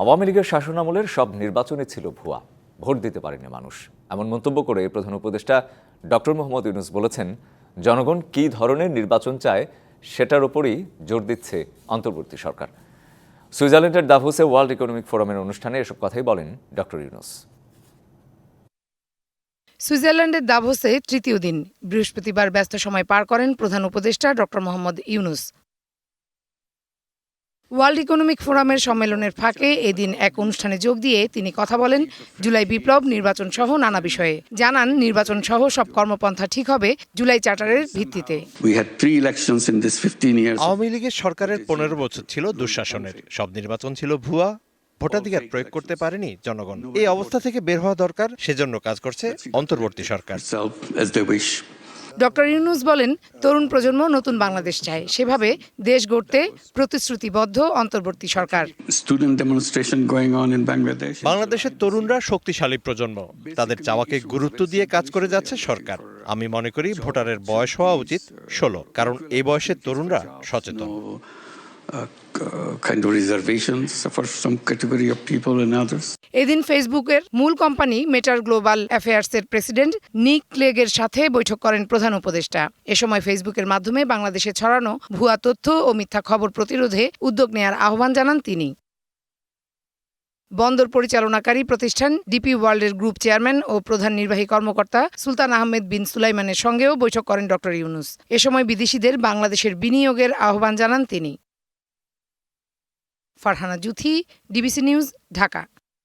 আওয়ামী লীগের শাসনামলের সব নির্বাচনে ছিল ভুয়া। ভোট দিতে পারেনি মানুষ। এমন মন্তব্য করে প্রধান উপদেষ্টা ডক্টর মোহাম্মদ ইউনুস বলেছেন, জনগণ কী ধরনের নির্বাচন চায় সেটার উপরই জোর দিচ্ছে অন্তর্বর্তী সরকার। সুইজারল্যান্ডের দাভোসে ওয়ার্ল্ড ইকোনমিক ফোরামের অনুষ্ঠানে এসব কথাই বলেন ডক্টর ইউনুস। সুইজারল্যান্ডের দাভোসে তৃতীয় দিন, বৃহস্পতিবার ব্যস্ত সময় পার করেন প্রধান উপদেষ্টা doctor Mohammad Yunus. World Economic ফোরামের সম্মেলনের ফাঁকে এদিন এক অনুষ্ঠানে যোগ দিয়ে তিনি কথা বলেন জুলাই বিপ্লব নির্বাচন সহ নানা বিষয়ে। জানান নির্বাচন সহ সব কর্মপন্থা ঠিক হবে জুলাই চার্টারের ভিত্তিতে। We had three elections in this 15 Awami লীগের সরকারের পনেরো বছর ছিল দুঃশাসনের। সব নির্বাচন ছিল ভুয়া ভোটাধিকার প্রয়োগ করতে পারেনি জনগণ। এই অবস্থা থেকে বের হওয়া দরকার সেজন্য কাজ করছে অন্তর্বর্তী সরকার। ডক্টর ইউনুস বলেন তরুণ প্রজন্ম নতুন বাংলাদেশ চায়। সেভাবে দেশ গড়তে প্রতিশ্রুতিবদ্ধ অন্তর্বর্তী সরকার। বাংলাদেশের তরুণরা শক্তিশালী প্রজন্ম। তাদের চাওয়াকে গুরুত্ব দিয়ে কাজ করে যাচ্ছে সরকার। আমি মনে করি ভোটারের বয়স হওয়া উচিত ষোলো কারণ এই বয়সের তরুণরা সচেতন। And others. এদিন ফেসবুকের মূল কোম্পানি মেটার গ্লোবাল অ্যাফেয়ার্সের প্রেসিডেন্ট নিক ক্লেগের সাথে বৈঠক করেন প্রধান উপদেষ্টা। এ সময় ফেসবুকের মাধ্যমে বাংলাদেশে ছড়ানো ভুয়া তথ্য ও মিথ্যা খবর প্রতিরোধে উদ্যোগ নেয়ার আহ্বান জানান তিনি। বন্দর পরিচালনাকারী প্রতিষ্ঠান ডিপি ওয়ার্ল্ডের গ্রুপ চেয়ারম্যান ও প্রধান নির্বাহী কর্মকর্তা সুলতান আহমেদ বিন সুলাইমানের সঙ্গেও বৈঠক করেন ডক্টর ইউনুস। এ সময় বিদেশিদের বাংলাদেশের বিনিয়োগের আহ্বান জানান তিনি। Farhana Juthi DBC News Dhaka.